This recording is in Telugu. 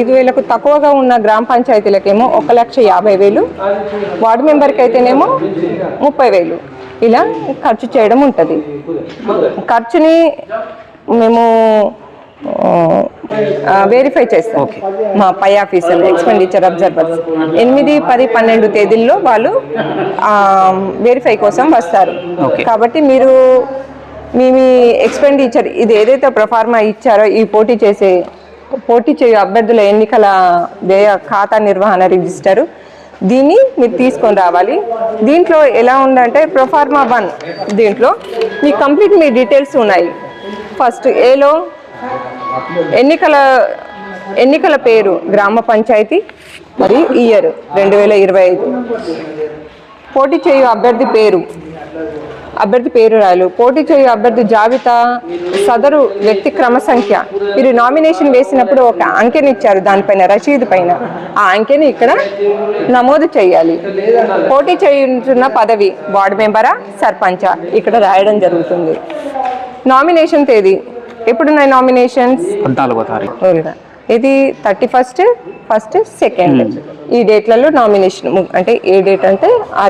ఐదు వేలకు తక్కువగా ఉన్న గ్రామ పంచాయతీలకేమో ఒక లక్ష యాభై వేలు వార్డు మెంబర్కి అయితేనేమో ముప్పై వేలు. ఇలా ఖర్చు చేయడం ఉంటుంది. ఖర్చుని మేము వెరిఫై చేస్తాం. మా పై ఆఫీసర్లు ఎక్స్పెండిచర్ అబ్జర్వర్స్ ఎనిమిది పది పన్నెండు తేదీల్లో వాళ్ళు వెరిఫై కోసం వస్తారు. కాబట్టి మీరు మీ మీ ఎక్స్పెండిచర్ ఇది ఏదైతే ప్రఫార్మా ఇచ్చారో ఈ పోటీ చేసే పోటీ చేయు అభ్యర్థుల ఎన్నికల వ్యయ ఖాతా నిర్వహణ రిజిస్టరు. దీన్ని మీరు తీసుకొని రావాలి. దీంట్లో ఎలా ఉందంటే ప్రొఫార్మా వన్ దీంట్లో మీ కంప్లీట్ మీ డీటెయిల్స్ ఉన్నాయి. ఫస్ట్ ఏలో ఎన్నికల ఎన్నికల పేరు గ్రామ పంచాయతీ మరియు ఇయర్ రెండు వేల ఇరవై ఐదు. పోటీ చేయు అభ్యర్థి పేరు అభ్యర్థి పేరు రాయాలి. పోటీ చేయు అభ్యర్థి జాబితా సదరు వ్యక్తి క్రమ సంఖ్య మీరు నామినేషన్ వేసినప్పుడు ఒక అంకెని ఇచ్చారు దానిపైన రసీదు పైన. ఆ అంకెని ఇక్కడ నమోదు చేయాలి. పోటీ చేయుతున్న పదవి వార్డు మెంబరా సర్పంచా? ఇక్కడ రాయడం జరుగుతుంది. నామినేషన్ తేదీ. ఎప్పుడున్నాయి నామినేషన్స్? పద్నాలుగో తారీఖు. మామూలుగా. ఇది థర్టీ ఫస్ట్ ఫస్ట్ సెకండ్. ఈ డేట్లలో నామినేషన్ అంటే ఏ డేట్ అంటే ఆ